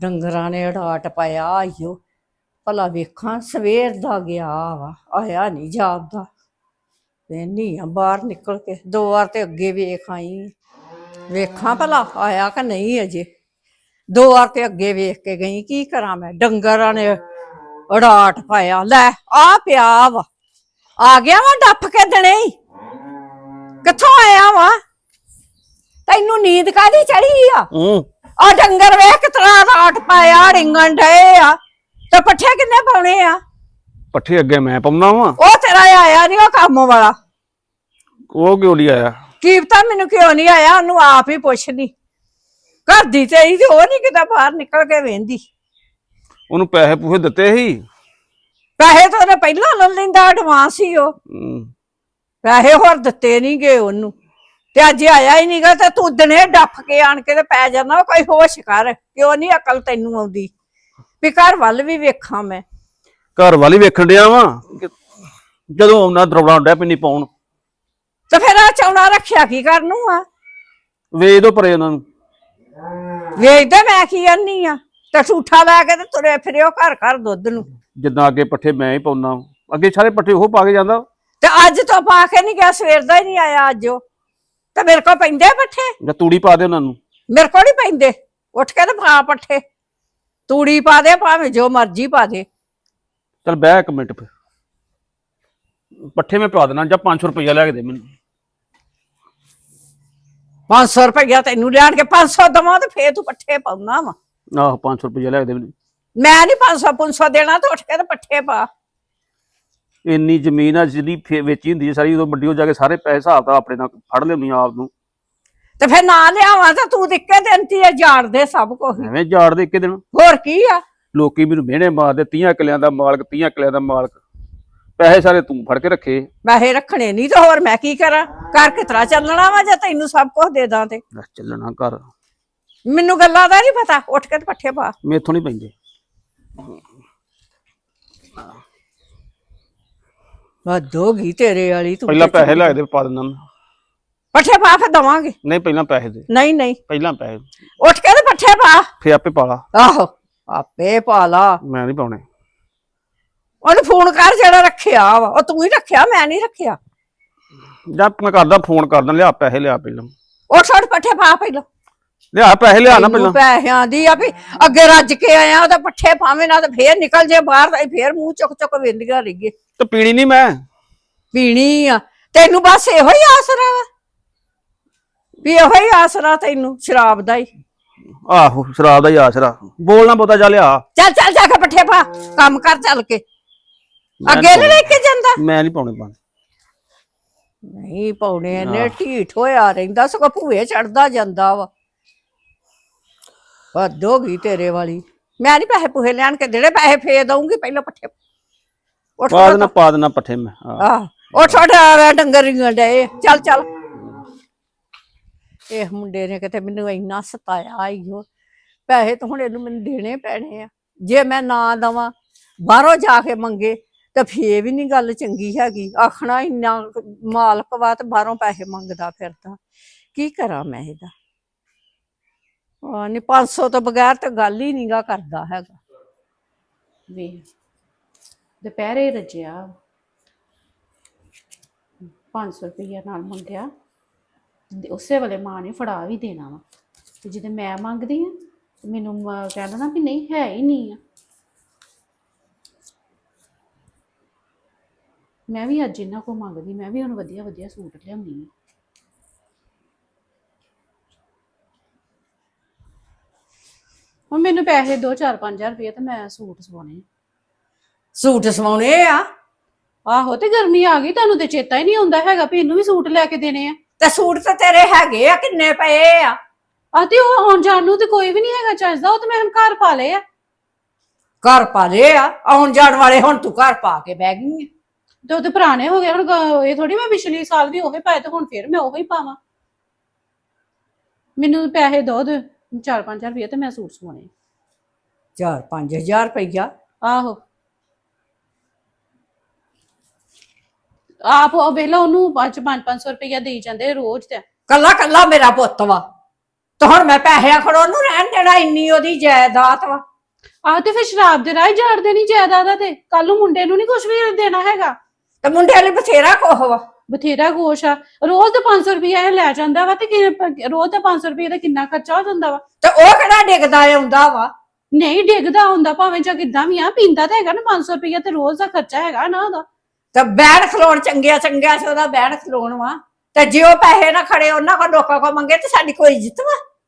ਡੰਗਰਾਂ ਨੇ ਢਾਟ ਪਾਇਆ ਆਇਓ ਭਲਾ ਵੇਖਾਂ, ਸਵੇਰ ਦਾ ਗਿਆ ਵਾ, ਆਇਆ ਨਹੀਂ ਜਾਪਦਾ। ਵੇਨੀ ਆ ਬਾਹਰ ਨਿਕਲ ਕੇ, ਦੋ ਵਾਰ ਤੇ ਅੱਗੇ ਵੇਖ ਆਈ। ਵੇਖਾਂ ਭਲਾ ਆਇਆ ਕਿ ਨਹੀਂ ਅਜੇ। ਦੋ ਵਾਰ ਤੇ ਅੱਗੇ ਵੇਖ ਕੇ ਗਈ, ਕੀ ਕਰਾਂ ਮੈਂ? ਡੰਗਰਾਂ ਨੇ ਢਾਟ ਪਾਇਆ। ਲੈ, ਆ ਪਿਆ ਵਾ। ਆ ਗਿਆ ਵਾ ਡੱਫ ਕੇ ਦਣੇ ਹੀ। ਕਿੱਥੋਂ ਆਇਆ ਵਾ? ਤੈਨੂੰ ਨੀਂਦ ਕਾਦੀ ਚੜੀ ਆ? ਹੂੰ। ਆ ਡੰਗਰ ਵੇਖ ਕਿਤਨਾ ਰਾਟ ਪਾਇਆ ਰਿੰਗਣ ਡਏ ਆ। ਤੇ ਪੱਠੇ ਕਿੰਨੇ ਪਾਉਣੇ ਆ? ਪੱਠੇ ਅੱਗੇ ਮੈਂ ਪਾਉਂਦਾ ਵਾਂ। ਉਹ ਤੇਰਾ ਆਇਆ ਨਹੀਂ ਉਹ ਕੰਮ ਵਾਲਾ। ਉਹ ਕਿਉਂ ਨਹੀਂ ਆਇਆ? ਕੀ ਪਤਾ ਮੈਨੂੰ ਕਿਉਂ ਨਹੀਂ ਆਇਆ ਉਹਨੂੰ ਆਪ ਹੀ ਪੁੱਛ ਲਈ। ਘਰ ਦੀ ਤੇ ਹੀ ਉਹ ਨਹੀਂ ਕਿਤੇ ਬਾਹਰ ਨਿਕਲ ਕੇ ਵੇਂਦੀ। ਉਹਨੂੰ ਪੈਸੇ ਪੂਸੇ ਦਿੱਤੇ ਸੀ? ਪੈਸੇ ਤਾਂ ਉਹਨੇ ਪਹਿਲਾਂ ਲੈ ਲੈਂਦਾ ਐਡਵਾਂਸ ਹੀ ਉਹ। ਪੈਸੇ ਹੋਰ ਦਿੱਤੇ ਨਹੀਂ ਗਏ ਉਹਨੂੰ। ਤੇ ਅੱਜ ਆਇਆ ਹੀ ਨਹੀਂਗਾ ਤੇ ਤੂੰ ਦਿਨੇ ਡੱਫ ਕੇ ਆਣ ਕੇ ਤੇ ਪੈ ਜਾਣਾ ਕੋਈ ਹੋਸ਼ ਕਰ ਕਿਉਂ ਨਹੀਂ ਅਕਲ ਤੈਨੂੰ ਆਉਂਦੀ? ਵੀ ਘਰ ਵੱਲ ਵੀ ਵੇਖਾਂ ਮੈਂ। ਘਰ ਵਾਲੀ ਵੇਖਣ ਡਿਆ ਵਾਂ ਜਦੋਂ ਆਉਣਾ ਦਰਵੜਾ ਹੁੰਦਾ ਪਿੰਨੀ ਪਾਉਣ। ਤੇ ਫਿਰ ਆ ਚੌਣਾ ਰੱਖਿਆ ਕੀ ਕਰਨ ਆ? ਵੇਚ ਦੋ ਪਰੇ ਉਹਨਾਂ ਨੂੰ। ਵੇਚਦੇ ਮੈਂ ਕੀ ਕਰਨੀ ਆ? ਤੇ ਠੂਠਾ ਲੈ ਕੇ ਤੇ ਤੁਰੇ ਫਿਰਿਓ ਘਰ ਘਰ ਦੁੱਧ ਨੂੰ। ਜਿੱਦਾਂ ਅੱਗੇ ਪੱਠੇ ਮੈਂ ਹੀ ਪਾਉਣਾ ਅੱਗੇ ਸਾਰੇ ਪੱਠੇ ਉਹ ਪਾ ਕੇ ਜਾਂਦਾ। ਤੇ ਅੱਜ ਤੋਂ ਪਾ ਕੇ ਨਹੀਂ ਗਿਆ ਸਵੇਰ ਦਾ ਹੀ ਨਹੀਂ ਆਇਆ ਅੱਜ ਉਹ। ਤੇ ਮੇਰੇ ਕੋਲ ਪੈਂਦੇ ਆ ਪੱਠੇ? ਜਾਂ ਤੂੜੀ ਪਾ ਦੇ ਉਹਨਾਂ ਨੂੰ। ਮੇਰੇ ਕੋਲ ਨਹੀਂ ਪੈਂਦੇ। ਉੱਠ ਕੇ ਤੇ ਪਾ ਪੱਠੇ। ਤੂੜੀ ਪਾ ਦੇ ਭਾਵੇਂ ਜੋ ਮਰਜ਼ੀ ਪਾ ਦੇ। ਚਲ ਬਹਿ ਇੱਕ ਮਿੰਟ ਫਿਰ। ਪੱਠੇ ਮੈਂ ਪਾ ਦੇਣਾ ਜਾਂ 500 ਰੁਪਇਆ ਲੈ ਕੇ ਦੇ ਮੈਨੂੰ। 500 ਰੁਪਇਆ ਤੈਨੂੰ ਲਿਆਣ ਕੇ 500 ਦਵਾਂ ਤੇ ਫੇਰ ਤੂੰ ਪੱਠੇ ਪਾਉਣਾ ਵਾ। ਆਹੋ 500 ਰੁਪਇਆ ਲੈ ਕੇ ਦੇ ਮੈਨੂੰ। ਮੈਂ ਨਹੀਂ 500 500 ਦੇਣਾ ਤੇ ਉੱਠ ਕੇ ਤੇ ਪੱਠੇ ਪਾ। ਇੰਨੀ ਜ਼ਮੀਨ ਆ ਜਿਹੜੀ ਫੇ- ਵੇਚੀ ਹੁੰਦੀ ਸਾਰੀ ਉਦੋਂ ਮੰਡੀੋਂ ਜਾ ਕੇ ਸਾਰੇ ਪੈਸੇ ਹਿਸਾਬ ਦਾ ਆਪਣੇ ਨਾਲ ਫੜ ਲਿਆਉਂਦੀ ਆਪ ਨੂੰ। ਤੇ ਫਿਰ ਨਾ ਲਿਆਵਾਂ ਤਾਂ ਤੂੰ ਦਿੱਕੇ ਦਿੰਦੀ ਆ ਝਾੜ ਦੇ ਸਭ ਕੁਝ ਐਵੇਂ ਝਾੜ ਦੇ ਇੱਕੇ ਦਿਨ। ਹੋਰ ਕੀ ਆ? ਲੋਕੀ ਮੈਨੂੰ ਮਿਹਣੇ ਮਾਰਦੇ 30 ਕਿਲਿਆਂ ਦਾ ਮਾਲਕ 30 ਕਿਲਿਆਂ ਦਾ ਮਾਲਕ। ਪੈਸੇ ਸਾਰੇ ਤੂੰ ਫੜ ਕੇ ਰੱਖੇ। ਪੈਸੇ ਰੱਖਣੇ ਨਹੀਂ ਤੇ ਹੋਰ ਮੈਂ ਕੀ ਕਰਾਂ? ਘਰ ਕਿਤਰਾ ਚੱਲਣਾ ਵਾ ਜੇ ਤੈਨੂੰ ਸਭ ਕੁਝ ਦੇ ਦਾਂ ਤੇ? ਦੱਸ ਚੱਲਣਾ ਘਰ। ਮੈਨੂੰ ਗੱਲਾਂ ਦਾ ਨਹੀਂ ਪਤਾ ਉੱਠ ਕੇ ਤੇ ਪੱਠੇ ਪਾ। ਮੇਥੋਂ ਨਹੀਂ ਪੈਂਦੇ। ਹੱਦ ਹੋ ਗਈ ਤੇਰੇ ਵਾਲੀ ਤੂੰ ਪਹਿਲਾਂ ਪੈਸੇ ਲੈ ਕੇ ਦੇ ਪਾ ਦਿੰਦਾ ਮੈਂ। ਪੱਠੇ ਪਾ ਫਿਰ ਦਵਾਂਗੇ। ਨਹੀਂ ਪਹਿਲਾਂ ਪੈਸੇ ਦੇ। ਨਹੀਂ ਨਹੀਂ। ਪਹਿਲਾਂ ਪੈਸੇ ਉੱਠ ਕੇ ਤੇ ਪੱਠੇ ਪਾ। ਫੇ ਆਪੇ ਪਾ ਲਾ। ਆਹੋ ਆਪੇ ਪਾ ਲਾ। ਮੈਂ ਨਹੀਂ ਪਾਉਣੇ। ਉਹਨੂੰ ਫੋਨ ਕਰ ਜਿਹੜਾ ਰੱਖਿਆ ਵਾ। ਉਹ ਤੂੰ ਹੀ ਰੱਖਿਆ ਮੈਂ ਨਹੀਂ ਰੱਖਿਆ। ਜਾਂ ਮੈਂ ਕਰਦਾ ਫੋਨ ਕਰਦਾ ਲਿਆ ਪੈਸੇ ਲਿਆ ਪਹਿਲਾਂ। ਉੱਠ ਉੱਠ ਪੱਠੇ ਪਾ ਪਹਿਲਾਂ। ਲਿਆ ਪੈਸੇ ਲਿਆ ਨਾ ਪਹਿਲਾਂ। ਪੈਸਿਆਂ ਦੀ ਆ ਵੀ ਅੱਗੇ ਰੱਜ ਕੇ ਆਇਆ ਉਹਦਾ ਪੱਠੇ ਪਾਵੇਂ ਨਾ ਤੇ ਫੇਰ ਨਿਕਲ ਜੇ ਬਾਹਰ ਤਾਂ ਫੇਰ ਮੂੰਹ ਚੁੱਕ ਚੁੱਕ ਵਿੰਦੀਆਂ ਰਹੀਏ। ਤੇ ਪੀਣੀ ਨਹੀਂ ਮੈਂ। ਪੀਣੀ ਆ। ਤੈਨੂੰ ਬਸ ਇਹੋ ਹੀ ਆਸਰਾ ਵਾ ਵੀ ਇਹੋ ਹੀ ਆਸਰਾ ਤੈਨੂੰ ਸ਼ਰਾਬ ਦਾ ਹੀ। ਆਹੋ ਸ਼ਰਾਬ ਦਾ ਹੀ ਆਸਰਾ। ਬੋਲਣਾ ਬਹੁਤਾ ਜਾ ਲਿਆ। ਚੱਲ ਚੱਲ ਜਾ ਕੇ ਪੱਠੇ ਪਾ ਕੰਮ ਕਰ ਚੱਲ ਕੇ। ਅੱਗੇ ਨਹੀਂ ਲੈ ਕੇ ਜਾਂਦਾ? ਮੈਂ ਨਹੀਂ ਪਾਉਣੇ ਪਾਣੇ। ਨਹੀਂ ਪੌਣੇ ਨੇ ਢੀਠ ਹੋਇਆ ਰਹਿੰਦਾ ਸਗੋਂ ਭੂਏ ਚੜਦਾ ਜਾਂਦਾ ਵਾ। ਹੱਦ ਹੋ ਗਈ ਤੇਰੇ ਵਾਲੀ। ਮੈਂ ਨਹੀਂ ਪੈਸੇ ਪੂਹੇ ਲੈਣ ਕੇ ਦੇਣੇ ਪੈਸੇ ਫੇਰ ਦਊਂਗੀ ਪਹਿਲਾਂ ਪੱਠੇ ਉੱਠ ਪਾ ਦੇਣਾ ਪਾ ਦੇਣਾ ਪੱਠੇ ਮੈਂ ਆਹ। ਆਹ ਉੱਠ ਉੱਠ ਆ ਡੰਗਰ ਰਿੰਗਣ ਡਏ ਚੱਲ ਚੱਲ। ਇਹ ਮੁੰਡੇ ਨੇ ਕਿਤੇ ਮੈਨੂੰ ਇੰਨਾ ਸਤਾਇਆ ਈਓ ਪੈਸੇ ਤਾਂ ਹੁਣ ਇਹਨੂੰ ਮੈਨੂੰ ਦੇਣੇ ਪੈਣੇ ਆ। ਜੇ ਮੈਂ ਨਾ ਦਵਾਂ ਬਾਹਰੋਂ ਜਾ ਕੇ ਮੰਗੇ ਤਾਂ ਫੇਰ ਵੀ ਨਹੀਂ ਗੱਲ ਚੰਗੀ ਹੈਗੀ। ਆਖਣਾ ਇੰਨਾ ਕੁ ਮਾਲਕ ਵਾ ਤੇ ਬਾਹਰੋਂ ਪੈਸੇ ਮੰਗਦਾ ਫਿਰਦਾ। ਕੀ ਕਰਾਂ ਮੈਂ ਇਹਦਾ? ਆ ਨਹੀਂ 500 ਤੋਂ ਬਗੈਰ ਤਾਂ ਗੱਲ ਹੀ ਨਹੀਂਗਾ ਕਰਦਾ ਹੈਗਾ। ਵੇ ਦੁਪਹਿਰੇ ਰਜਿਆ। 500 ਰੁਪਈਆ ਨਾਲ ਮੰਗਿਆ ਤੇ ਉਸੇ ਵੇਲੇ ਮਾਂ ਨੇ ਫੜਾ ਵੀ ਦੇਣਾ ਵਾ। ਤੇ ਜਦੋਂ ਮੈਂ ਮੰਗਦੀ ਆ ਮੈਨੂੰ ਮ- ਕਹਿੰਦਾ ਨਾ ਵੀ ਨਹੀਂ, ਹੈ ਹੀ ਨਹੀਂ ਆ। ਮੈਂ ਵੀ ਅੱਜ ਇਹਨਾਂ ਕੋ ਮੰਗਦੀ, ਮੈਂ ਵੀ ਹੁਣ ਵਧੀਆ ਵਧੀਆ ਸੂਟ ਲਿਆਉਣੀ ਆ। ਹੁਣ ਮੈਨੂੰ ਪੈਸੇ ਦੋ ਚਾਰ 5000 ਰੁਪਏ ਤੇ ਮੈਂ ਸੂਟ ਸਵਾਉਣੇ। ਸੂਟ ਸਵਾਉਣੇ ਆ? ਆਹੋ ਤੇ ਗਰਮੀ ਆ ਗਈ ਤੁਹਾਨੂੰ ਤੇ ਚੇਤਾ ਹੀ ਨਹੀਂ ਆਉਂਦਾ ਹੈਗਾ ਵੀ ਇਹਨੂੰ ਵੀ ਸੂਟ ਲੈ ਕੇ ਦੇਣੇ ਆ। ਤੇ ਸੂਟ ਤਾਂ ਤੇਰੇ ਹੈਗੇ ਆ ਕਿੰਨੇ ਪਏ ਆ? ਆ ਤੇ ਉਹ ਆਉਣ ਜਾਣ ਨੂੰ ਤੇ ਕੋਈ ਵੀ ਨਹੀਂ ਹੈਗਾ ਚੱਜਦਾ ਉਹ ਤੇ ਮੈਂ ਹੁਣ ਘਰ ਪਾ ਲਏ ਆ। ਘਰ ਪਾ ਲਏ ਆ? ਆਉਣ ਜਾਣ ਵਾਲੇ ਹੁਣ ਤੂੰ ਘਰ ਪਾ ਕੇ ਬਹਿ ਗਈ ਆਂ। ਤੇ ਉਹ ਤੇ ਪੁਰਾਣੇ ਹੋ ਗਏ ਹੁਣ ਗ- ਇਹ ਥੋੜੀ ਮੈਂ ਪਿਛਲੇ ਸਾਲ ਵੀ ਉਹੀ ਪਾਏ ਤੇ ਹੁਣ ਫਿਰ ਮੈਂ ਉਹੀ ਪਾਵਾਂ। ਮੈਨੂੰ ਪੈਸੇ ਦੋ ਦੇ। 4-5000 ਰੁਪਏ ਤੇ ਮੈਂ ਸੂਟ ਸਵਾਉਣੇ ਆ। ਚਾਰ 5000 ਰੁਪਈਆ? ਆਹੋ। ਆਪ ਉਹ ਵੇਲਾ ਉਹਨੂੰ 5-500 ਰੁਪਇਆ ਦੇਈ ਜਾਂਦੇ ਰੋਜ਼ ਤੇ। ਕੱਲਾ ਕੱਲਾ ਮੇਰਾ ਪੁੱਤ ਵਾ। ਤੇ ਹੁਣ ਮੈਂ ਪੈਸੇ ਖੜੋ ਨੂੰ ਰਹਿਣ ਦੇਣਾ ਇੰਨੀ ਉਹਦੀ ਜਾਇਦਾਦ ਵਾ। ਆਹ ਤੇ ਫਿਰ ਸ਼ਰਾਬ ਦੇ ਰਾਹ ਝਾੜ ਦੇਣੀ ਜਾਇਦਾਦ ਤੇ। ਕੱਲ ਨੂੰ ਮੁੰਡੇ ਨੂੰ ਨਹੀਂ ਕੁਝ ਵੀ ਦੇਣਾ ਹੈਗਾ। ਤੇ ਮੁੰਡੇ ਲਈ ਬਥੇਰਾ ਕੋਹ ਵਾ। ਬਥੇਰਾ ਗੋਸ਼ ਆ। ਰੋਜ਼ ਦਾ 500 ਰੁਪਇਆ ਇਹ ਲੈ ਜਾਂਦਾ ਵਾ ਤੇ ਕਿ- ਰੋਜ਼ ਦਾ 500 ਰੁਪਏ ਦਾ ਕਿੰਨਾ ਖਰਚਾ ਹੋ ਜਾਂਦਾ ਵਾ? ਤੇ ਉਹ ਕਿਹੜਾ ਡਿੱਗਦਾ ਆਉਂਦਾ ਵਾ? ਨਹੀਂ ਡਿੱਗਦਾ ਹੁੰਦਾ ਭਾਵੇਂ ਜਾਂ ਕਿੱਦਾਂ ਵੀ ਆ ਪੀਂਦਾ ਤਾਂ ਹੈਗਾ ਨਾ 500 ਰੁਪਇਆ ਤੇ ਰੋਜ਼ ਦਾ ਖਰਚਾ ਹੈਗਾ ਨਾ ਉਹਦਾ। ਤੇ ਬੈਣ ਖਲੋਣ ਚੰਗਿਆ ਚੰਗਿਆ ਸੀ ਉਹਦਾ ਬੈਣ ਖਲੋਣ ਵਾ। ਤੇ ਜੇ ਉਹ ਪੈਸੇ ਨਾ ਖੜੇ ਉਹਨਾਂ ਕੋਲ ਲੋਕਾਂ ਕੋਲ ਮੰਗੇ ਤੇ ਸਾਡੀ ਕੋਈ ਇੱਜ਼ਤ ਵਾ?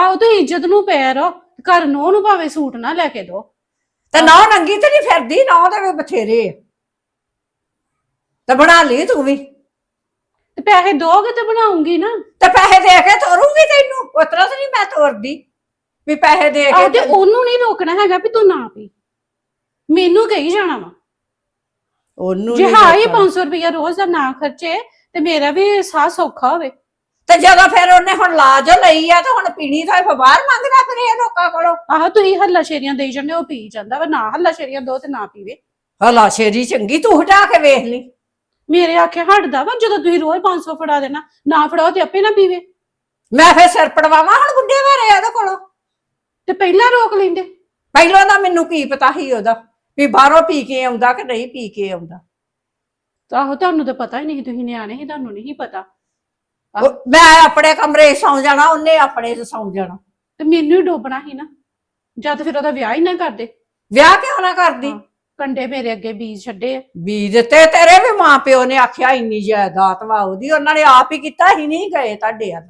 ਆਹੋ ਤੇ ਇੱਜ਼ਤ ਨੂੰ ਪੈ ਰੋ ਘਰ ਨੂੰ ਉਹਨੂੰ ਭਾਵੇਂ ਸੂਟ ਨਾ ਲੈ ਕੇ ਦੋ। ਤੇ ਨਾ ਨੰਗੀ ਤੇ ਨਹੀਂ ਫਿਰਦੀ ਨਾ ਉਹਦੇ ਵੀ ਬਥੇਰੇ ਆ। ਤੇ ਬਣਾ ਲਈ ਤੂੰ ਵੀ। ਤੇ ਪੈਸੇ ਦੋਗੇ ਤੇ ਬਣਾਉਂਗੀ ਨਾ। ਤੇ ਪੈਸੇ ਦੇ ਕੇ ਤੋਰੂੰਗੀ ਤੈਨੂੰ ਉਤਰਾ ਤੇ ਨਹੀਂ ਮੈਂ ਤੋਰਦੀ। ਵੀ ਪੈਸੇ ਦੇ ਆਹੋ ਕੇ ਤੇ ਉਹਨੂੰ ਨਹੀਂ ਰੋਕਣਾ ਹੈਗਾ ਵੀ ਤੂੰ ਨਾ ਪੀ। ਮੈਨੂੰ ਕਹੀ ਜਾਣਾ ਵਾ। ਉਹਨੂੰ ਜੇ ਹਾਂ ਇਹ ਰੋਕਣਾ। 500 ਰੁਪਇਆ ਰੋਜ਼ ਦਾ ਨਾ ਖਰਚੇ ਤੇ ਮੇਰਾ ਵੀ ਸਾਹ ਸੌਖਾ ਹੋਵੇ। ਤੇ ਜਦੋਂ ਫਿਰ ਉਹਨੇ ਹੁਣ ਲਾਜ ਲਈ ਆ ਤੇ ਹੁਣ ਪੀਣੀ ਤਾਂ ਫਿਰ ਬਾਹਰ ਮੰਗਦਾ ਫਿਰ ਇਹ ਲੋਕਾਂ ਕੋਲੋਂ। ਆਹੋ ਤੁਸੀਂ ਹੱਲਾ ਸ਼ੇਰੀਆਂ ਦੇਈ ਜਾਂਦੇ ਹੋ, ਉਹ ਪੀ ਜਾਂਦਾ ਵਾ। ਨਾ ਹੱਲਾ ਸ਼ੇਰੀਆਂ ਦੋ ਤੇ ਨਾ ਪੀਵੇ। ਹਲਾ ਸ਼ੇਰੀ ਚੰਗੀ ਤੂੰ ਹਟਾ ਕੇ ਵੇਖ ਲਈ। ਮੇਰੇ ਆਖੇ ਹਟਦਾ ਵਾ ਜਦੋਂ ਤੁਸੀਂ ਰੋਜ਼ 500 ਫੜਾ ਦੇਣਾ ਨਾ ਫੜਾਓ ਤੇ ਆਪੇ ਨਾ ਪੀਵੇ। ਮੈਂ ਫਿਰ ਸਿਰ ਪੜਵਾਵਾਂ ਹੁਣ ਬੁੱਢੇ ਬਾਰੇ ਉਹਦੇ ਕੋਲੋਂ? ਤੇ ਪਹਿਲਾਂ ਰੋਕ ਲੈਂਦੇ। ਪਹਿਲਾਂ ਤਾਂ ਮੈਨੂੰ ਕੀ ਪਤਾ ਸੀ ਉਹਦਾ ਵੀ ਬਾਹਰੋਂ ਪੀ ਕੇ ਆਉਂਦਾ ਕਿ ਨਹੀਂ ਪੀ ਕੇ ਆਉਂਦਾ। ਤਾਂ ਆਹੋ ਤੁਹਾਨੂੰ ਤਾਂ ਪਤਾ ਹੀ ਨਹੀਂ ਤੁਸੀਂ ਨਿਆਣੇ ਸੀ ਤੁਹਾਨੂੰ ਨਹੀਂ ਪਤਾ। ਉਹ- ਮੈਂ ਆਪਣੇ ਕਮਰੇ 'ਚ ਸੌਂ ਜਾਣਾ ਉਹਨੇ ਆਪਣੇ 'ਚ ਸੌਂ ਜਾਣਾ। ਤੇ ਮੈਨੂੰ ਹੀ ਡੋਬਣਾ ਸੀ ਨਾ ਜਦ ਫਿਰ ਉਹਦਾ ਵਿਆਹ ਹੀ ਨਾ ਕਰਦੇ। ਵਿਆਹ ਕਿਉਂ ਨਾ ਕਰਦੀ? ਹਾਂ। ਕੰਡੇ ਮੇਰੇ ਅੱਗੇ ਬੀਜ ਛੱਡੇ ਆ। ਵੀ ਦਿੱਤੇ ਤੇਰੇ ਵੀ ਮਾਂ ਪਿਓ ਨੇ ਆਖਿਆ ਇੰਨੀ ਜਾਇਦਾਦ ਵਾ ਉਹਦੀ ਉਹਨਾਂ ਨੇ ਆਪ ਹੀ ਕੀਤਾ ਹੀ ਨਹੀਂ ਗਏ ਤੁਹਾਡੇ ਵੱਲ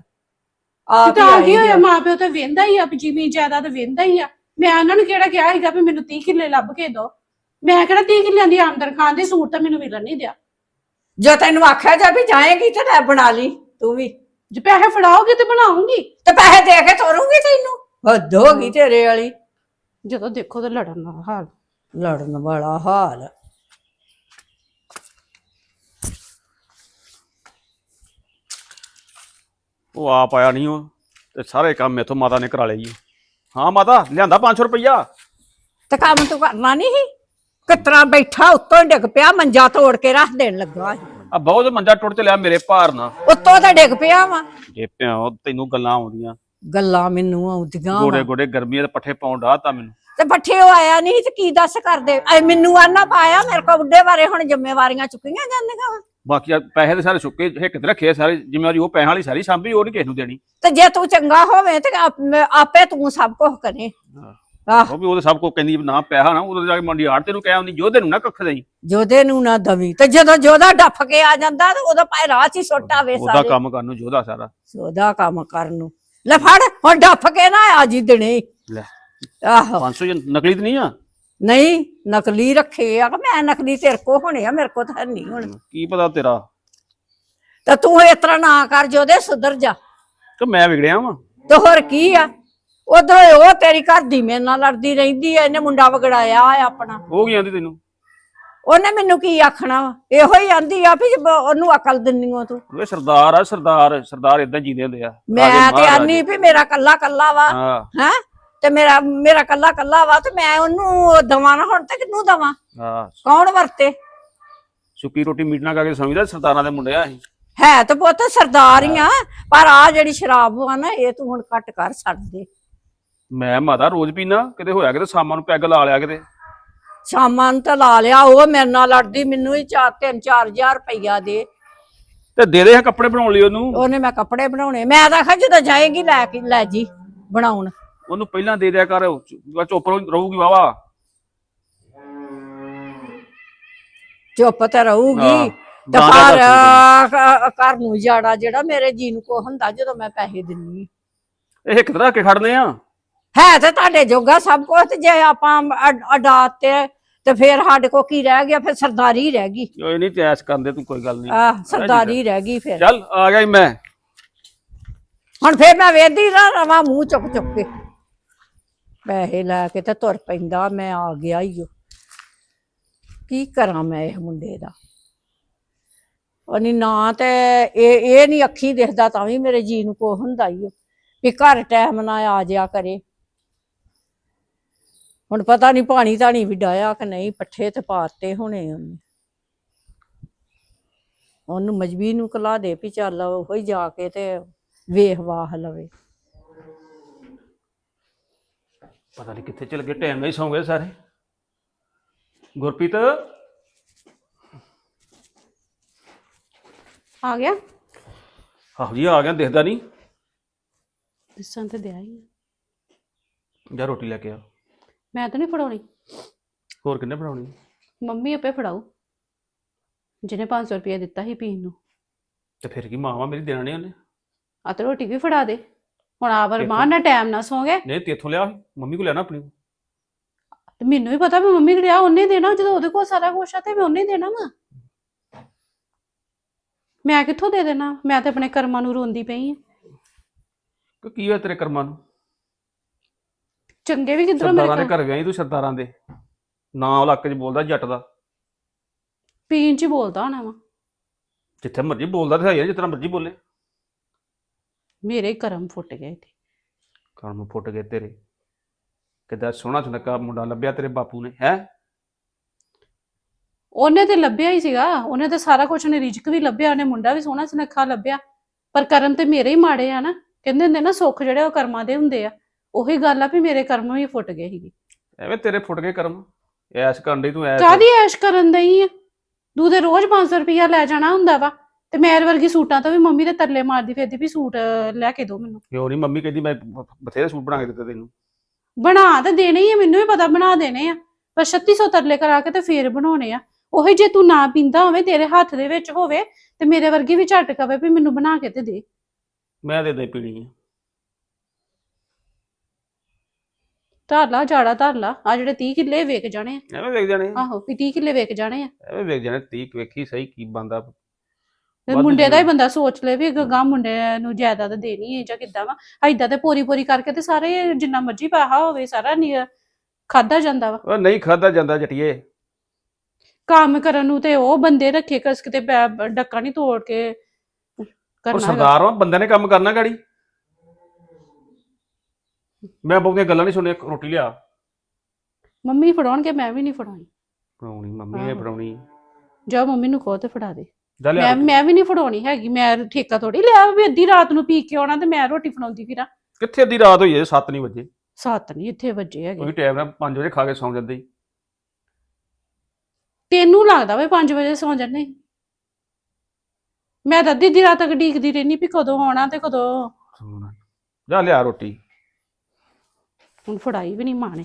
ਆਪ ਹੀ ਤਾਂ ਆਏ ਹੋਇਆ। ਮਾਂ ਪਿਓ ਤਾਂ ਵੇਂਦਾ ਹੀ ਆ ਵੀ ਜਿਵੇਂ ਜ਼ਿਆਦਾ ਵੇਂਦਾ ਹੀ ਆ। ਮੈਂ ਉਹਨਾਂ ਨੂੰ ਕਿਹੜਾ ਕਿਹਾ ਸੀਗਾ ਵੀ ਮੈਨੂੰ 30 ਕਿੱਲੇ ਲੱਭ ਕੇ ਦਿਓ। ਮੈਂ ਕਿਹੜਾ 30 ਕਿੱਲਿਆਂ ਦੀ ਆਮਦਨ ਖਾਣ ਦੇ ਸੂਟ ਤਾਂ ਮੈਨੂੰ ਮਿਲਣ ਨਹੀਂ ਦਿਆ। ਜੋ ਤੈਨੂੰ ਆਖਿਆ ਜਾ ਵੀ ਜਾਏਗੀ ਤੇ ਲੈ ਬਣਾ ਲਈ ਤੂੰ ਵੀ। ਜੇ ਪੈਸੇ ਫੜਾਓਗੇ ਤੇ ਬਣਾਉਂਗੀ। ਤੇ ਪੈਸੇ ਦੇ ਕੇ ਤੋਰੂੰਗੀ ਤੈਨੂੰ। ਹੱਦ ਹੋ ਗਈ ਤੇਰੇ ਵਾਲੀ। ਜਦੋਂ ਦੇਖੋ ਤਾਂ ਲੜਨ ਦਾ ਹਾਲ। ਲੜਨ ਵਾਲਾ ਹਾਲ। ਉਹ ਆਪ ਆਇਆ ਨਹੀਂ ਉਹ ਤੇ ਸਾਰੇ ਕੰਮ ਮੇਥੋਂ ਮਾਤਾ ਨੇ ਕਰਾ ਲਏ ਜੀ। ਹਾਂ ਮਾਤਾ ਲਿਆਂਦਾ 500 ਰੁਪਈਆ। ਤੇ ਕੰਮ ਤੂੰ ਕਰਨਾ ਨਹੀਂ ਸੀ? ਕਿਤਰਾ ਬੈਠਾ ਉੱਤੋਂ ਹੀ ਡਿੱਗ ਪਿਆ ਮੰਜਾ ਤੋੜ ਕੇ ਰੱਖ ਦੇਣ ਲੱਗਾ ਸੀ। ਆ ਬਹੁਤ ਮੰਜਾ ਟੁੱਟ ਚਲਿਆ ਮੇਰੇ ਭਾਰ ਨਾਲ। ਉੱਤੋਂ ਤਾਂ ਡਿੱਗ ਪਿਆ ਵਾ। ਜੇ ਪਿਓ ਤੈਨੂੰ ਗੱਲਾਂ ਆਉਂਦੀਆਂ। ਗੱਲਾਂ ਮੈਨੂੰ ਆਉਂਦੀਆਂ ਗੋੜੇ ਵਾਂ। ਗੋੜੇ ਗਰਮੀਆਂ ਦੇ ਪੱਠੇ ਪਾਉਣ ਡਾਹ ਤਾ ਮੈਨੂੰ। ਤੇ ਪੱਠੇ ਉਹ ਆਇਆ ਨਹੀਂ ਤੇ ਕੀ ਦੱਸ ਕਰਦੇ? ਐ ਮੈਨੂੰ ਆਨਾ ਪਾਇਆ ਮੇਰੇ ਕੋ ਬੁੱਢੇ ਬਾਰੇ ਹੁਣ ਜ਼ਿੰਮੇਵਾਰੀਆਂ ਚੁੱਕੀਆਂ ਜਾਂਦੀਆਂ ਵਾਂ। ਬਾਕੀ ਆ ਪੈਸੇ ਤੇ ਸਾਰੇ ਸੁੱਕੇ ਹਿੱਕ ਤੇ ਰੱਖੇ ਆ ਸਾਰੇ ਜ਼ਿੰਮੇਵਾਰੀ ਉਹ ਪੈਸਿਆਂ ਵਾਲੀ ਸਾਰੀ ਸਾਂਭੀ ਉਹ ਨਹੀਂ ਕਿਸੇ ਨੂੰ ਦੇਣੀ। ਤੇ ਜੇ ਤੂੰ ਚੰਗਾ ਹੋਵੇ ਤੇ ਆਪ- ਆਪੇ ਤੂੰ ਸਭ ਕੁਝ ਕਰੇ। ਆਹ। ਉਹ ਵੀ ਉਹਦੇ ਸਭ ਕੋ ਕਹਿੰਦੀ ਵੀ ਨਾ ਪੈਸਾ ਨਾ ਉਦੋਂ ਜਾ ਕੇ ਮੰਡੀ ਆੜ ਤੈਨੂੰ ਕਹਿ ਆਉਂਦੀ ਜੋਧੇ ਨੂੰ ਨਾ ਕੱਖ ਦੇਈ। ਜੋਦੇ ਨੂੰ ਨਾ ਦਵੀ। ਤੇ ਜਦੋਂ ਜੋਦਾ ਡੱਫ ਕੇ ਆ ਜਾਂਦਾ ਤੇ ਉਹਦਾ ਭਾਈ ਰਾਹ ਚ ਹੀ ਸੁੱਟ ਆਵੇ ਉਹਦਾ ਸਾਰੇ। ਕੰਮ ਕਰਨ ਨੂੰ ਜੋਧਾ ਸਾਰਾ। ਉਹਦਾ ਕੰਮ ਕਰਨ ਨੂੰ। ਲੈ ਫੜ ਹੁਣ ਡੱਫ ਕੇ ਨਾ ਆ ਜੀ ਦਿਨੇ। ਹੀ। ਲੈ ਆਹੋ। 500 ਜੇ ਨਕਲੀ ਤੇ ਨਹੀਂ ਆ? ਨਹੀਂ ਨਕਲੀ ਰੱਖੇ ਆ ਕਿ ਮੈਂ ਨਕਲੀ ਤੇਰੇ ਕੋ ਹੋਣੇ ਆ ਮੇਰੇ ਕੋ ਤਾਂ ਨਹੀਂ ਹੁਣ। ਕੀ ਪਤਾ ਤੇਰਾ? ਤੇ ਤੂੰ ਇਸ ਤਰ੍ਹਾਂ ਨਾ ਕਰ ਜੋਦੇ ਸੁਧਰ ਜਾ। ਕਿ ਮੈਂ ਵਿਗੜਿਆ ਵਾਂ? ਤੇ ਹੋਰ ਕੀ ਆ? ਉਧਰ ਉਹ ਤੇਰੀ ਘਰ ਦੀ ਮੇਰੇ ਨਾਲ ਲੜਦੀ ਰਹਿੰਦੀ ਐ ਇਹਨੇ ਮੁੰਡਾ ਵਗੜਾਇਆ ਆ ਆਪਣਾ। ਉਹ ਕੀ ਆਂਦੀ ਤੈਨੂੰ? ਉਹਨੇ ਮੈਨੂੰ ਕੀ ਆਖਣਾ ਵਾ? ਇਹੋ ਹੀ ਆਂਦੀ ਆ ਵੀ ਬ- ਉਹਨੂੰ ਅਕਲ ਦਿੰਨੀ ਓ ਤੂੰ। ਉਹ ਸਰਦਾਰ ਆ ਸਰਦਾਰ ਸਰਦਾਰ ਇਦਾਂ ਜੀਂਦੇ ਹੁੰਦੇ ਆ ਮੈਂ ਰਾਜੇ ਤੇ ਮਹਾਰਾਜੇ। ਆਨੀ ਵੀ ਮੇਰਾ ਕੱਲਾ ਕੱਲਾ ਵਾ ਹਾਂ। ਹੈ? ਤੇ ਮੇਰਾ ਮੇਰਾ ਕੱਲਾ ਕੱਲਾ ਵਾ ਤੇ ਮੈਂ ਉਹਨੂੰ ਦਵਾਂ ਨਾ ਹੁਣ ਤੇ ਕਿਹਨੂੰ ਦਵਾਂ? ਹਾਂ। ਕੌਣ ਵਰਤੇ? ਸੁੱਕੀ ਰੋਟੀ ਮੀਟ ਨਾਲ ਖਾ ਕੇ ਸਮਝਦਾ ਸਰਦਾਰਾਂ ਦੇ ਮੁੰਡੇ ਆ ਅਸੀਂ? ਹੈ ਤੇ ਪੁੱਤ ਸਰਦਾਰ ਹੀ ਆ ਪਰ ਆ ਜਿਹੜੀ ਸ਼ਰਾਬ ਆ ਨਾ ਇਹ ਤੂੰ ਹੁਣ ਘੱਟ ਕਰ ਛੱਡ ਦੇ। ਮੈਂ ਮਾਤਾ ਰੋਜ਼ ਪੀਣਾ ਕਿਤੇ ਹੋਇਆ ਕਿਤੇ ਸ਼ਾਮਾਂ ਨੂੰ ਪੈਗ ਲਾ ਲਿਆ ਕਿਤੇ। ਸ਼ਾਮਾਂ ਨੂੰ ਤਾਂ ਲਾ ਲਿਆ ਉਹ ਮੇਰੇ ਨਾਲ ਲੜਦੀ ਮੈਨੂੰ ਹੀ 4 3 4000 ਰੁਪਈਆ ਦੇ। ਤੇ ਦੇ ਦੇ ਕੱਪੜੇ ਬਣਾਉਣ ਲਈ ਉਹਨੂੰ? ਉਹਨੇ ਮੈਂ ਕੱਪੜੇ ਬਣਾਉਣੇ ਮੈਂ ਤਾਂ ਆਖਿਆ ਜਦੋਂ ਜਾਏਗੀ ਲੈ ਕੇ ਲੈ ਜੀ ਬਣਾਉਣ। ਉਹਨੂੰ ਪਹਿਲਾਂ ਦੇ ਦਿਆ ਕਰ ਚੁੱਪ ਰਹੂ- ਰਹੂਗੀ ਵਾਵਾ ਚੁੱਪ ਤੇ ਰਹੂਗੀ ਤੇ ਗਾਣਾ ਪਰ ਦੱਸ ਅਹ, ਘਰ ਨੂੰ ਜਾੜਾ ਜਿਹੜਾ ਮੇਰੇ ਜੀ ਨੂੰ ਕੋ ਹੁੰਦਾ ਜਦੋਂ ਮੈਂ ਪੈਸੇ ਦਿੰਨੀ ਇਹ ਇੱਕ ਤਰ੍ਹਾਂ ਕੇ ਖੜਨੇ ਆ। ਹੈ ਤੇ ਤੁਹਾਡੇ ਜੋਗਾ ਸਭ ਕੁਝ ਜੇ ਆਪਾਂ ਅਡ- ਅਡਾਤ ਤੇ ਤੇ ਫਿਰ ਸਾਡੇ ਕੋ ਕੀ ਰਹਿ ਗਿਆ? ਫਿਰ ਸਰਦਾਰੀ ਰਹਿ ਗਈ। ਇਹ ਨਹੀਂ ਤੈਸ ਕਰਦੇ ਤੂੰ ਕੋਈ ਗੱਲ ਨਹੀਂ। ਆਹ ਸਰਦਾਰੀ ਰਹਿ ਗਈ ਫਿਰ। ਚੱਲ ਆ ਗਿਆ ਮੈਂ। ਹੁਣ ਫਿਰ ਮੈਂ ਵੇਦੀ ਰਵਾਂ ਮੂੰਹ ਚੁੱਕ ਚੁੱਕ ਕੇ। ਪੈਸੇ ਲੈ ਕੇ ਤੇ ਤੁਰ ਪੈਂਦਾ ਮੈਂ ਆ ਗਿਆ ਈ ਓ। ਕੀ ਕਰਾਂ ਮੈਂ ਇਹ ਮੁੰਡੇ ਦਾ? ਉਹਨੀ ਨਾ ਤੇ ਇਹ ਇਹ ਨਹੀਂ ਅੱਖੀ ਦਿਖਦਾ ਤਾਂ ਵੀ ਮੇਰੇ ਜੀ ਨੂੰ ਕੋ ਹੁੰਦਾ ਹੀ ਵੀ ਘਰ ਟਾਈਮ ਨਾ ਆ ਜਿਆ ਕਰੇ। ਹੁਣ ਪਤਾ ਨਹੀਂ ਪਾਣੀ ਧਾਣੀ ਵੀ ਡਾਇਆ ਕਿ ਨਹੀਂ ਪੱਠੇ ਤੇ ਪਾਤੇ ਹੋਣੇ ਉਹਨੇ। ਉਹਨੂੰ ਮਜਬੀ ਨੂੰ ਕਲਾ ਦੇ ਵੀ ਚੱਲ ਉਹ ਹੀ ਜਾ ਕੇ ਤੇ ਵੇਖ ਵਾਹ ਲਵੇ। ਪਤਾ ਨਹੀਂ ਕਿੱਥੇ ਚਲ ਗਏ ਟਾਈਮ ਨਾਲ ਹੀ ਸੌਂ ਗਏ ਸਾਰੇ। ਗੁਰਪ੍ਰੀਤ? ਆ ਗਿਆ? ਆਹੋ ਜੀ ਆ ਗਿਆ ਦਿਖਦਾ ਨਹੀਂ ਦਿਸਾਂ ਤੇ ਦਿਆ ਹੀ ਆ। ਜਾ ਰੋਟੀ ਲੈ ਕੇ ਆ। ਮੈਂ ਤਾਂ ਨਹੀਂ ਫੜਾਉਣੀ। ਹੋਰ ਕਿੰਨੇ ਬਣਾਉਣੀ ਮੰਮੀ ਆਪੇ ਫੜਾਉ ਜਿਹਨੇ 500 ਰੁਪਏ ਦਿੱਤਾ ਸੀ ਪੀਣ ਨੂੰ। ਤੇ ਫਿਰ ਕੀ ਮਾਵਾ ਮੇਰੀ ਦੇਣਾ ਨਹੀਂ ਉਹਨੇ? ਆ ਤੇ ਰੋਟੀ ਵੀ ਫੜਾ ਦੇ। ਹੁਣ ਆਵਰ? ਮਾਂ ਨਾ ਟਾਈਮ ਨਾ ਸੌਂ ਗਏ ਨਹੀਂ ਤੇਥੋਂ ਲਿਆ ਸੀ, ਮੰਮੀ ਕੋਲ ਲੈਣਾ ਆਪਣੀ ਕੋਲ। ਤੇ ਮੈਨੂੰ ਵੀ ਪਤਾ ਵੀ ਮੰਮੀ ਕਿਹਾ ਉਹਨੇ ਦੇਣਾ ਜਦੋਂ ਉਹਦੇ ਕੋਲ ਸਾਰਾ ਕੁਛ ਆ ਤੇ ਮੈਂ ਉਹਨੇ ਦੇਣਾ ਵਾ। ਮੈਂ ਕਿੱਥੋਂ ਦੇ ਦੇਣਾ? ਮੈਂ ਤੇ ਆਪਣੇ ਕਰਮਾਂ ਨੂੰ ਰੋਂਦੀ ਪਈ ਆ। ਕਿ ਕੀ ਹੋਇਆ ਤੇਰੇ ਕਰਮਾਂ ਨੂੰ? ਚੰਗੇ ਵੀ ਕਿੱਧਰੋਂ ਮੇਰੇ ਸਰਦਾਰਾਂ ਦੇ ਘਰ ਗਈ ਤੂੰ ਸਰਦਾਰਾਂ ਦੇ। ਨਾ ਉਹ ਇਲਾਕੇ 'ਚ ਬੋਲਦਾ ਜੱਟ ਦਾ। ਪੀਣ ਚ ਹੀ ਬੋਲਦਾ ਹੋਣਾ ਵਾ। ਜਿੱਥੇ ਮਰਜ਼ੀ ਬੋਲਦਾ ਤੇ ਹੈ ਹੀ ਆ, ਜਿਸ ਤਰ੍ਹਾਂ ਮਰਜ਼ੀ ਬੋਲੇ। ਮੇਰੇ ਕਰਮ ਫੁੱਟ ਗਏ ਤੇ ਕਰਮ ਫੁੱਟ ਗਏ ਤੇਰੇ। ਕਿੱਦਾਂ ਸੋਹਣਾ ਸੁਨੱਖਾ ਮੁੰਡਾ ਲੱਭਿਆ ਤੇਰੇ ਬਾਪੂ ਨੇ ਹੈ? ਉਹਨੇ ਤੇ ਲੱਭਿਆ ਹੀ ਸੀਗਾ। ਉਹਨੇ ਤੇ ਸਾਰਾ ਕੁਝ ਨੇ ਰਿਜਕ ਵੀ ਲੱਭਿਆ ਉਹਨੇ ਮੁੰਡਾ ਵੀ ਸੋਹਣਾ ਸੁਨੱਖਾ ਲੱਭਿਆ। ਪਰ ਕਰਮ ਤੇ ਮੇਰੇ ਹੀ ਮਾੜੇ ਆ ਨਾ। ਕਹਿੰਦੇ ਹੁੰਦੇ ਨਾ ਸੁੱਖ ਜਿਹੜੇ ਉਹ ਕਰਮਾਂ ਦੇ ਹੁੰਦੇ ਆ। ਉਹੀ ਗੱਲ ਆ ਵੀ ਮੇਰੇ ਕਰਮ ਵੀ ਫੁੱਟ ਗਏ ਸੀਗੇ। ਐਵੇਂ ਤੇਰੇ ਫੁੱਟ ਗਏ ਕਰਮ? ਐਸ ਕਰਨ ਡਈ ਤੂੰ ਐਸ? ਕਾਦੀ ਐਸ਼ ਕਰਨ ਦਈ ਆ? ਤੂੰ ਤੇ ਰੋਜ਼ 500 ਰੁਪਇਆ ਲੈ ਜਾਣਾ ਹੁੰਦਾ ਵਾ ਤੇ ਮੇਰੇ ਵਰਗੀ ਸੂਟਾਂ ਤੋਂ ਵੀ ਮੰਮੀ ਦੇ ਤਰਲੇ ਮਾਰਦੀ ਫਿਰਦੀ ਵੀ ਸੂਟ ਲੈ ਕੇ ਦਿਓ ਮੈਨੂੰ। ਕਿਉਂ ਨਹੀਂ ਮੰਮੀ ਕਹਿੰਦੀ ਮੈਂ ਬਥੇਰੇ ਸੂਟ ਬਣਾ ਕੇ ਦਿੱਤੇ ਤੈਨੂੰ। ਬਣਾ ਤਾਂ ਦੇਣੇ ਹੀ ਆ ਮੈਨੂੰ ਵੀ ਪਤਾ ਬਣਾ ਦੇਣੇ ਆ ਪਰ 3600 ਤਰਲੇ ਕਰਾ ਕੇ ਤੇ ਫੇਰ ਬਣਾਉਣੇ ਆ। ਉਹੀ ਜੇ ਤੂੰ ਨਾ ਪੀਂਦਾ ਹੋਵੇ ਤੇਰੇ ਹੱਥ ਦੇ ਵਿੱਚ ਹੋਵੇ ਤੇ ਮੇਰੇ ਵਰਗੀ ਵੀ ਝਟ ਕਵੇ ਵੀ ਮੈਨੂੰ ਬਣਾ ਕੇ ਤੇ ਦੇ। ਮੈਂ ਦੇ ਦੇ ਪੀਣੀ ਹੈ ਧਰ ਲਾ ਜਾੜਾ ਧਰ ਲਾ। ਆ ਜਿਹੜੇ 30 ਕਿੱਲੇ ਵੇਚ ਜਾਣੇ ਆ। ਐਵੇਂ ਵੇਖ ਜਾਣੇ। ਆਹੋ ਵੀ 30 ਕਿੱਲੇ ਵੇਚ ਜਾਣੇ ਆ। ਐਵੇਂ ਵੇਖ ਜਾਣੇ ਤੀ ਵੇਖੀ ਸਹੀ ਕੀ ਬੰਦਾ ਤੇ ਮੁੰਡੇ ਦਾ ਹੀ। ਬੰਦਾ ਸੋਚ ਲੈ ਵੀ ਗਾਂ ਮੁੰਡੇ ਨੂੰ ਜਾਇਦਾਦ ਦੇਣੀ ਹੈ ਜਾਂ ਕਿੱਦਾਂ ਵਾ। ਐਦਾਂ ਤੇ ਪੋਰੀ ਪੋਰੀ ਕਰਕੇ ਤੇ ਸਾਰੇ ਜਿੰਨਾ ਮਰਜ਼ੀ ਪੈਸਾ ਹੋਵੇ ਸਾਰਾ ਖਾਦਾ ਜਾਂਦਾ ਵਾ। ਉਹ ਨਹੀਂ ਖਾਦਾ ਜਾਂਦਾ ਜਟੀਏ। ਕੰਮ ਕਰਨ ਨੂੰ ਤੇ ਉਹ ਬੰਦੇ ਰੱਖੇ ਕਸ ਕਿਤੇ ਡੱਕਾ ਨਹੀਂ ਤੋੜ ਕੇ ਉਹ ਕਰਨਾ। ਸਰਦਾਰ ਵਾ ਬੰਦੇ ਨੇ ਕੰਮ ਕਰਨਾ ਗਾੜੀ। ਮੈਂ ਬਹੁਤੀਆਂ ਗੱਲਾਂ ਨਹੀਂ ਸੁਣੀਆਂ ਰੋਟੀ ਲਿਆ। ਮੰਮੀ ਫੜਾਉਣਗੇ ਮੈਂ ਵੀ ਨਹੀਂ ਫੜਾਉਣੀ। ਫੜਾਉਣੀ ਮੰਮੀ ਨੇ। ਫੜਾਉਣੀ। ਜਾ ਮੰਮੀ ਨੂੰ ਕਹੋ ਤੇ ਫੜਾ ਦੇ। ਜਾ ਲਿਆ ਮੈਂ। ਮੈਂ ਵੀ ਨਹੀਂ ਫੜਾਉਣੀ ਹੈਗੀ ਮੈਂ ਠੇਕਾ ਥੋੜੀ ਲਿਆ ਵੀ ਅੱਧੀ ਰਾਤ ਨੂੰ ਪੀ ਕੇ ਆਉਣਾ ਤੇ ਮੈਂ ਰੋਟੀ ਫੜਾਉਂਦੀ ਫਿਰਾਂ। ਕਿੱਥੇ ਅੱਧੀ ਰਾਤ ਹੋਈ ਹੈ? 7 ਨਹੀਂ ਵਜੇ। ਸੱਤ ਨਹੀਂ ਇੱਥੇ ਵੱਜੇ ਹੈਗੇ। ਉਹੀ ਟਾਈਮ ਨਾਲ 5 ਵਜੇ ਖਾ ਕੇ ਸੌਂ ਜਾਂਦੇ। ਤੈਨੂੰ ਲੱਗਦਾ ਵੇ 5 ਵਜੇ ਸੌਂ ਜੰਨੇ ਮੈਂ ਤਾਂ ਅੱਧੀ ਅੱਧੀ ਰਾਤ ਤੱਕ ਡੀਕਦੀ ਰਹਿਨੀ ਵੀ ਕਦੋਂ ਆਉਣਾ ਤੇ ਕਦੋਂ। ਜਾ ਲਿਆ ਰੋਟੀ। ਹੁਣ ਫੜਾਈ ਵੀ ਨਹੀਂ ਮਾਣੇ